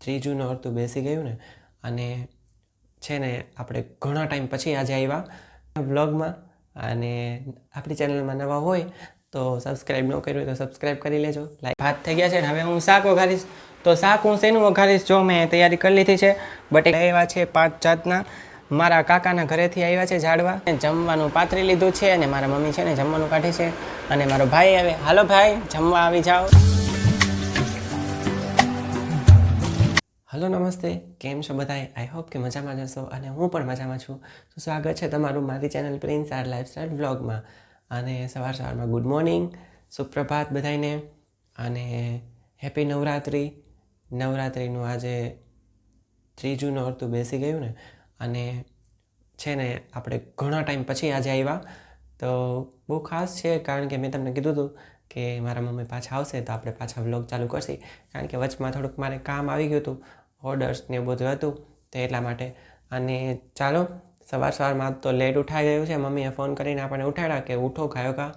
ત્રીજું નોરતું બેસી ગયું ને, અને છે ને આપણે ઘણા ટાઈમ પછી આજે આવ્યા બ્લોગમાં અને આપણી ચેનલમાં નવા હોય તો સબસ્ક્રાઈબ ન કર્યું તો સબસ્ક્રાઈબ કરી લેજો. લાઈક ભાત થઈ ગયા છે ને, હવે હું શાક વઘારીશ. તો શાક હું શેનું વઘારીશ જો મેં તૈયારી કરી લીધી છે બટ આવ્યા છે પાંચ જાતના. મારા કાકાના ઘરેથી આવ્યા છે ઝાડવા. જમવાનું પાથરી લીધું છે અને મારા મમ્મી છે ને જમવાનું કાઢે છે. અને મારો ભાઈ આવે. હાલો ભાઈ, જમવા આવી જાઓ. હલો નમસ્તે, કેમ છો બધાય આઈ હોપ કે મજામાં જશો અને હું પણ મજામાં છું. તો સ્વાગત છે તમારું મારી ચેનલ પ્રિન્સ આર લાઈફસ્ટાઈલ બ્લોગમાં અને સવાર સવારમાં ગુડ મોર્નિંગ સુપ્રભાત બધાને અને હેપી નવરાત્રિ. નવરાત્રિનું આજે ત્રીજું નોરતું બેસી ગયું ને. અને છે ને આપણે ઘણા ટાઈમ પછી આજે આવ્યા. તો બહુ ખાસ છે કારણ કે મેં તમને કીધું હતું કે મારા મમ્મી પાછા આવશે તો આપણે પાછા વ્લોગ ચાલુ કરશે. કારણ કે વચમાં થોડુંક મારે કામ આવી ગયું હતું. ઓર્ડર્સ ને બધું હતું, તો એટલા માટે. અને ચાલો, સવાર સવારમાં તો લેટ ઉઠાઈ ગયું છે. મમ્મીએ ફોન કરીને આપણને ઉઠાડ્યા કે ઉઠો ખાયો કા?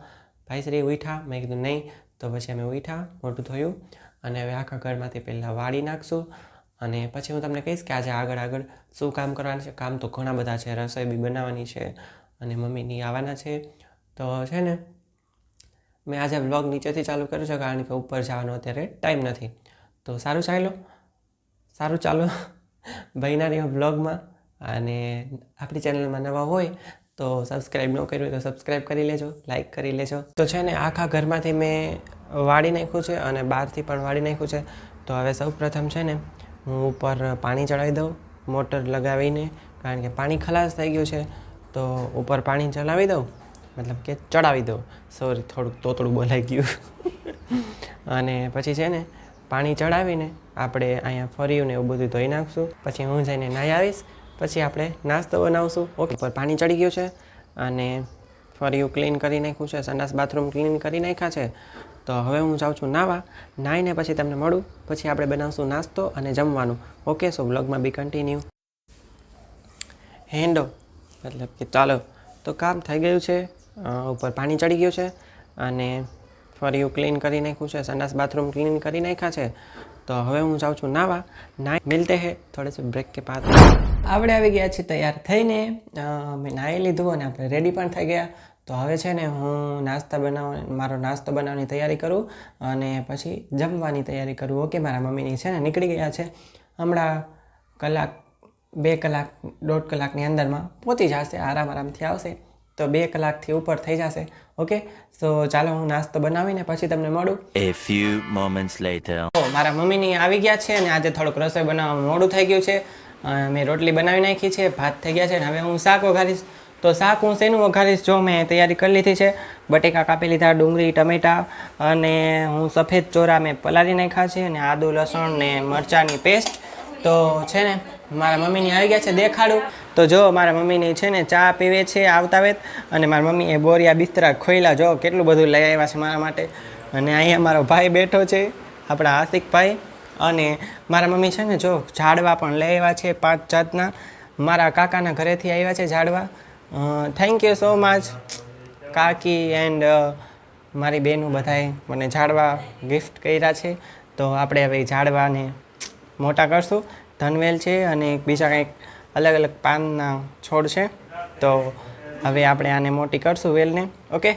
ભાઈ શ્રી ઉઠા. મેં કીધું, નહીં. તો પછી અમે ઉઠા મોટું થયું અને હવે આખા ઘરમાંથી પહેલાં વાળી નાખશું. અને પછી હું તમને કહીશ કે આજે આગળ આગળ શું કામ કરવાનું છે? કામ તો ઘણા બધા છે. રસોઈ બી બનાવવાની છે અને મમ્મીની આવવાના છે. તો છે ને, મેં આજે બ્લોગ નીચેથી ચાલુ કર્યું છે કારણ કે ઉપર જવાનો અત્યારે ટાઈમ નથી. તો સારું, ચાલો. સારું ચાલો ભાઈના રહ્યો બ્લોગમાં અને આપણી ચેનલમાં નવા હોય તો સબસ્ક્રાઈબ ન કર્યું હોય તો સબસ્ક્રાઈબ કરી લેજો લાઈક કરી લેજો. તો છે ને આખા ઘરમાંથી મેં વાળી નાખ્યું છે અને બહારથી પણ વાળી નાખ્યું છે. તો હવે સૌ પ્રથમ છે ને હું ઉપર પાણી ચડાવી દઉં, મોટર લગાવીને, કારણ કે પાણી ખલાસ થઈ ગયું છે, તો ઉપર પાણી ચલાવી દઉં, મતલબ કે ચડાવી દઉં. સોરી થોડુંક તોતડું બોલાઈ ગયું. અને પછી છે ને પાણી ચડાવીને આપણે અહીંયા ફર્યું ને એવું બધું ધોઈ નાખશું. પછી હું જઈને નાહી આવીશ. પછી આપણે નાસ્તો બનાવશું. ઓકે ઉપર પાણી ચડી ગયું છે અને ફર્યું ક્લીન કરી નાખ્યું છે. સંડાસ બાથરૂમ ક્લીન કરી નાખ્યા છે. તો હવે હું જાઉં છું નાવા. નાહીને પછી તમને મળું. પછી આપણે બનાવશું નાસ્તો અને જમવાનું. ઓકે સો બ્લોગમાં બી કન્ટિન્યુ હેન્ડો મતલબ કે ચાલો. તો કામ થઈ ગયું છે. ઉપર પાણી ચડી ગયું છે અને ફર્યું ક્લીન કરી નાખ્યું છે. સંડાસ બાથરૂમ ક્લીન કરી નાખ્યા છે. તો હવે હું જાઉં છું નાવા. નાઈ મિલતે હે, થોડે સે બ્રેક કે બાદ. આપણે આવી ગયા છીએ તૈયાર થઈને. મેં નાહી લીધું અને આપણે રેડી પણ થઈ ગયા. તો હવે છે ને હું નાસ્તા બનાવ મારો નાસ્તો બનાવવાની તૈયારી કરું અને પછી જમવાની તૈયારી કરું. ઓકે, મારા મમ્મીની છે ને નીકળી ગયા છે. હમણાં કલાક, બે કલાક, દોઢ કલાકની અંદરમાં પહોંચી જશે આરામ આરામથી આવશે. તો બે કલાકથી ઉપર થઈ જશે. ઓકે સો ચાલો હું નાસ્તો બનાવીને પછી તમને મળું. એ ફ્યુ મોમેન્ટ્સ લેટર ઓ, મારા મમ્મીની આવી ગયા છે અને આજે થોડુંક રસોઈ બનાવવામાં મોડું થઈ ગયું છે. મેં રોટલી બનાવી નાખી છે ભાત થઈ ગયા છે અને હવે હું શાક વઘારીશ. તો શાક હું શેનું વઘારીશ? જો મેં તૈયારી કરી લીધી છે. બટેકા કાપી લીધા ડુંગળી ટમેટા અને હું સફેદ ચોરા મેં પલાળી નાખ્યા છે અને આદુ લસણ ને મરચાંની પેસ્ટ. તો છે ને મારા મમ્મીની આવી ગયા છે દેખાડું. તો જો મારા મમ્મીની છે ને ચા પીવે છે, આવતા વેત, અને મારા મમ્મી એ બોરિયા બિસ્તરા ખોઈલા જો કેટલું બધું લઈ આવ્યા છે મારા માટે. અને અહીંયા મારો ભાઈ બેઠો છે, આપણા આશિકભાઈ અને મારા મમ્મી છે ને જો ઝાડવા પણ લઈ આવ્યા છે પાંચ જાતના. મારા કાકાના ઘરેથી આવ્યા છે ઝાડવા. થેન્ક યુ સો મચ કાકી એન્ડ મારી બહેનું બધાએ મને ઝાડવા ગિફ્ટ કર્યા છે. તો આપણે હવે ઝાડવાને મોટા કરશું. ધનવેલ છે અને બીજા કંઈક અલગ અલગ પાનના છોડ છે. તો હવે આપણે આને મોટી કરશું વેલને. ઓકે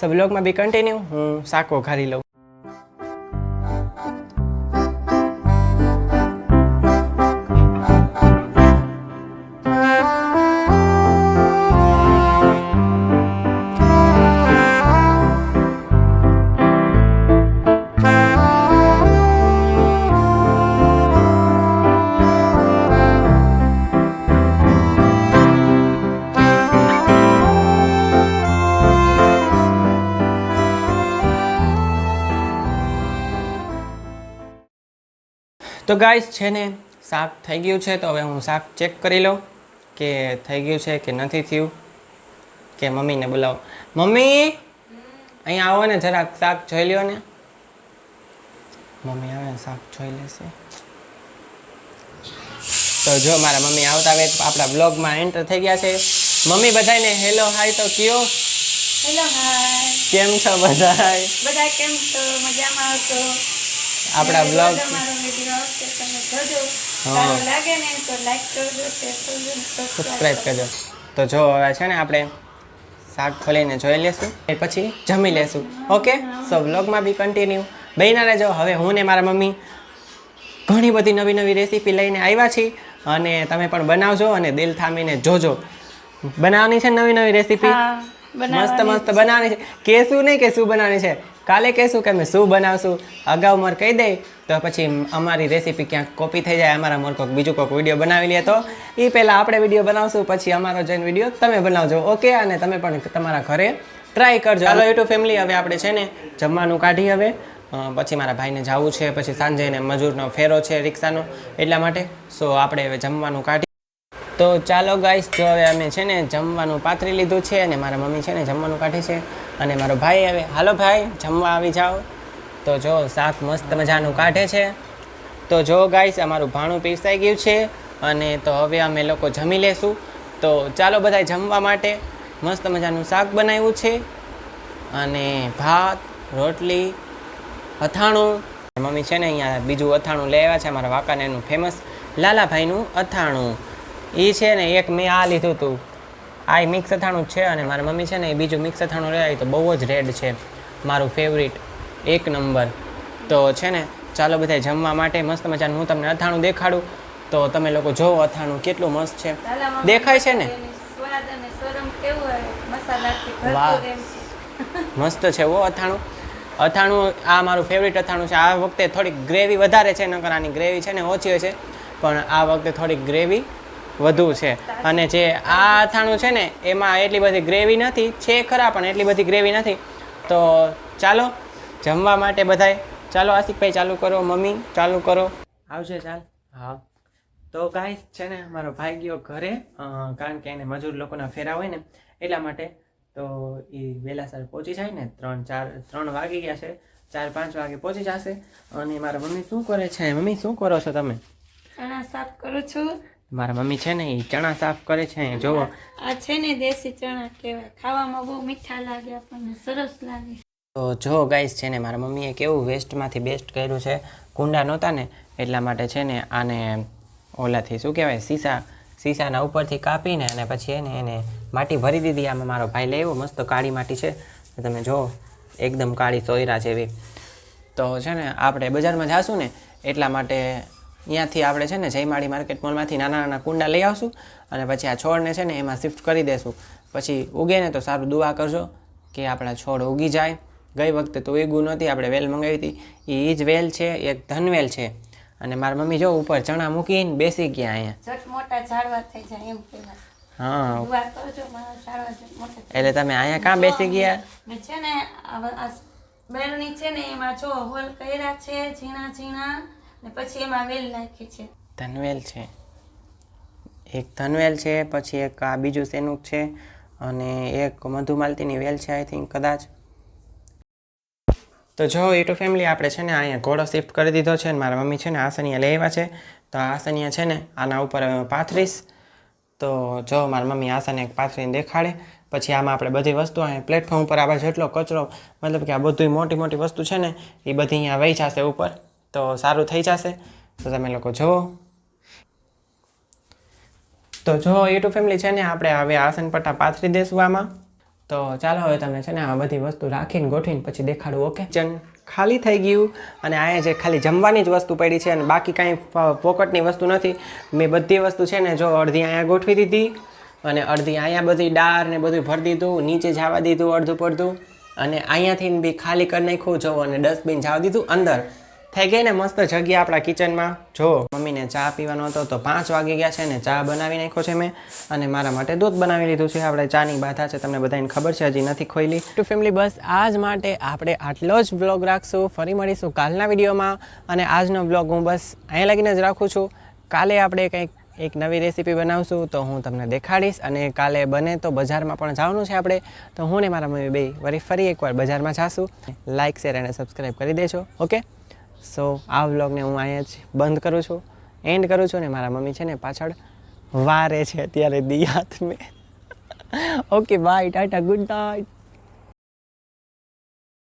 સો બ્લોગમાં બી કન્ટિન્યુ હું સાકો ઘારી લઉં. તો ગાઈસ છે ને શાક થઈ ગયું છે તો હવે હું શાક ચેક કરી લઉં કે થઈ ગયું છે કે નથી થયું. કે મમ્મીને બોલાવો. મમ્મી અહીંયા આવો ને જરાક શાક જોઈ લ્યો ને. મમ્મી આવે શાક જોઈ લેશે. તો જો મારા મમ્મી આવતા હવે આપણા બ્લોગમાં એન્ટર થઈ ગયા છે. મમ્મી બધાને હેલો હાય તો કયો. Hello hi. કેમ છો બધાય? બધા કેમ છો? મજામાં છો આપણા બ્લોગ સબસ્ક્રાઈબ કરજો તો જો હવે છે ને આપણે શાક ખોલીને જોઈ લેશું એ પછી જમી લેશું. ઓકે સો વ્લોગમાં બી કન્ટિન્યુ બહીના રહેજો. હવે હું ને મારા મમ્મી ઘણી બધી નવી નવી રેસીપી લઈને આવ્યા છીએ અને તમે પણ બનાવજો અને દિલ થામીને જોજો. બનાવવાની છે નવી નવી રેસીપી મસ્ત મસ્ત બનાવવાની છે. કહેશું નહીં કે શું બનાવવાની છે. કાલે કહેશું કે અમે શું બનાવશું? અગાઉ મારે કહી દઈ તો પછી અમારી રેસીપી ક્યાંક કોપી થઈ જાય, અમારા મોર કોઈક બીજું કોઈક વીડિયો બનાવી લે તો. એ પહેલાં આપણે વીડિયો બનાવશું, પછી અમારો જઈને વીડિયો તમે બનાવજો ઓકે અને તમે પણ તમારા ઘરે ટ્રાય કરજો. હાલો, યુટ્યુબ ફેમિલી હવે આપણે છે ને જમવાનું કાઢી હવે. પછી મારા ભાઈને જવું છે, પછી સાંજે એને મજૂરનો ફેરો છે રિક્ષાનો, એટલા માટે. સો આપણે હવે જમવાનું કાઢી. તો ચાલો ગાઈસ જો હવે અમે છે ને જમવાનું પાથરી લીધું છે અને મારા મમ્મી છે ને જમવાનું કાઢે છે. અને મારો ભાઈ હવે હાલો ભાઈ, જમવા આવી જાઓ. તો જો, શાક મસ્ત મજાનું કાઢે છે. તો જો ગાઈસ અમારું ભાણું પીસાઈ ગયું છે અને તો હવે અમે લોકો જમી લેશું. તો ચાલો બધા જમવા માટે મસ્ત મજાનું શાક બનાવ્યું છે. અને ભાત, રોટલી, અથાણું. મમ્મી છે ને અહીંયા બીજું અથાણું લઈ આવ્યા છે, અમારા વાંકાનેરનું ફેમસ લાલાભાઈનું અથાણું. એ છે ને એક મેં આ લીધું હતું આ મિક્સ અથાણું છે અને મારા મમ્મી છે ને એ બીજું મિક્સ અથાણું લઈ આવી તો બહુ જ રેડ છે મારું ફેવરિટ એક નંબર. તો છે ને ચાલો બધા જમવા માટે મસ્ત મજાનું હું તમને અથાણું દેખાડું. તો તમે લોકો જોવો અથાણું કેટલું મસ્ત છે. દેખાય છે ને? વાહ. મસ્ત છે વો અથાણું. અથાણું આ મારું ફેવરિટ અથાણું છે. આ વખતે થોડીક ગ્રેવી વધારે છે નકર આની ગ્રેવી છે ને ઓછી હોય છે. પણ આ વખતે થોડીક ગ્રેવી વધુ છે. અને જે આ અથાણું છે ને એમાં એટલી બધી ગ્રેવી નથી છે ખરા પણ એટલી બધી ગ્રેવી નથી. તો ચાલો જમવા માટે બધાય ચાલો આશિકભાઈ ચાલુ કરો મમ્મી ચાલુ કરો. આવશે ચાલ. હા. તો કાંઈ છે ને મારો ભાઈ ગયો ઘરે કારણ કે એને મજૂર લોકોના ફેરા હોય ને એટલા માટે. તો એ વહેલાસર પહોંચી જાય ને ત્રણ ચાર ત્રણ વાગી ગયા છે ચાર પાંચ વાગે પહોંચી જશે. અને મારા મમ્મી શું કરે છે? મમ્મી શું કરો છો તમે? ચણા સાફ કરું છું. મારા મમ્મી છે ને એ ચણા સાફ કરે છે જોવો. આ છે ને દેશી ચણા કહેવાય. ખાવામાં બહુ મીઠા લાગે આપણને સરસ લાગે. તો જો ગાઈસ છે ને મારા મમ્મીએ કેવું વેસ્ટમાંથી બેસ્ટ કર્યું છે? કુંડા નહોતા ને એટલા માટે છે ને આને ઓલાથી શું કહેવાય સીસા સીસાના ઉપરથી કાપીને અને પછી એને એને માટી ભરી દીધી. આમાં મારો ભાઈ લેવો મસ્ત કાળી માટી છે. તમે જુઓ એકદમ કાળી સોયરા જેવી. તો છે ને આપણે બજારમાં જાશું ને એટલા માટે ત્યાંથી આપણે છે ને જયમાળી માર્કેટ મોલમાંથી નાના નાના કુંડા લઈ આવશું અને પછી આ છોડને છે ને એમાં શિફ્ટ કરી દેશું. પછી ઉગે ને તો સારું દુઆ કરજો કે આપણા છોડ ઉગી જાય. ગઈ વખતે તો ઉગ્યું નહોતી આપણે વેલ મંગાવી હતી. એ જ વેલ છે એક ધનવેલ છે. અને મારા મમ્મી જો ઉપર ચણા મૂકીને બેસી ગયા અહીંયા. મોટા ઝાડવા થઈ જાય એમ હા. એટલે તમે અહીંયા કાં બેસી ગયા? છે ને આ છે ને એમાં જો હોલ કર્યા છે ઝીણા ઝીણા. પછી એમાં વેલ નાખી છે. ધનવેલ છે. એક ધનવેલ છે, પછી એક આ બીજું સેનુક છે, અને એક મધુમાલતીની વેલ છે આઈ થિંક કદાચ. તો જો યુટ્યુબ ફેમિલી, આપણે છે ને અહીંયા ઘોડો શિફ્ટ કરી દીધો છે અને મારા મમ્મી છે ને આસનિયા આવ્યા છે, તો આસનિયા છે ને આના ઉપર પાથરીશ. તો જો મારા મમ્મી આસને પાથરીને દેખાડે, પછી આમાં આપણે બધી વસ્તુ અહીંયા પ્લેટફોર્મ ઉપર આપણે જેટલો કચરો, મતલબ કે આ બધું મોટી મોટી વસ્તુ છે ને, એ બધી અહીંયા વહી જશે ઉપર. તો સારું થઈ જશે. તો તમે લોકો જુઓ. તો જો યુટ્યુબ ફેમિલી છે ને, આપણે હવે આસન પટ્ટા પાથરી દઈશું આમાં. તો ચાલો હવે તમને છે ને, આ બધી વસ્તુ રાખીને, ગોઠવીને પછી દેખાડું, ઓકે? ચન ખાલી થઈ ગયું અને અહીંયા જે ખાલી જમવાની જ વસ્તુ પડી છે અને બાકી કાંઈ પોકટની વસ્તુ નથી. મેં બધી વસ્તુ છે ને, જો અડધી અહીંયા ગોઠવી દીધી અને અડધી અહીંયા બધી ડાર ને બધું ભરી દીધું, નીચે જવા દીધું, અડધું પડધું અને અહીંયાથી બી ખાલી કરી નાખ્યું જો અને ડસ્ટબિન જવા દીધું અંદર. થઈ ગઈ ને મસ્ત જગ્યા આપણા કિચનમાં જો, મમ્મીને ચા પીવાનો હતો તો પાંચ વાગી ગયા છે ને ચા બનાવી નાખ્યો છે મેં અને મારા માટે દૂધ બનાવી લીધું છે. આપણે ચાની બાધા છે, તમને બધાને ખબર છે, હજી નથી ખોઈલી ટુ ફેમિલી બસ આજ માટે આપણે આટલો જ બ્લોગ રાખશું. ફરી મળીશું કાલના વિડીયોમાં અને આજનો બ્લોગ હું બસ અહીંયા લાગીને જ રાખું છું. કાલે આપણે કંઈક એક નવી રેસીપી બનાવશું તો હું તમને દેખાડીશ અને કાલે બને તો બજારમાં પણ જવાનું છે આપણે. તો હું ને મારા મમ્મી બે વરી ફરી એકવાર બજારમાં જાશું. લાઇક શેર અને સબસ્ક્રાઈબ કરી દેજો. ઓકે સો આ વ્લોગને હું અહીંયા જ બંધ કરું છું. એન્ડ કરું છું ને મારા મમ્મી છે ને પાછળ વારે છે અત્યારે દિયાત મેં okay bye tata good night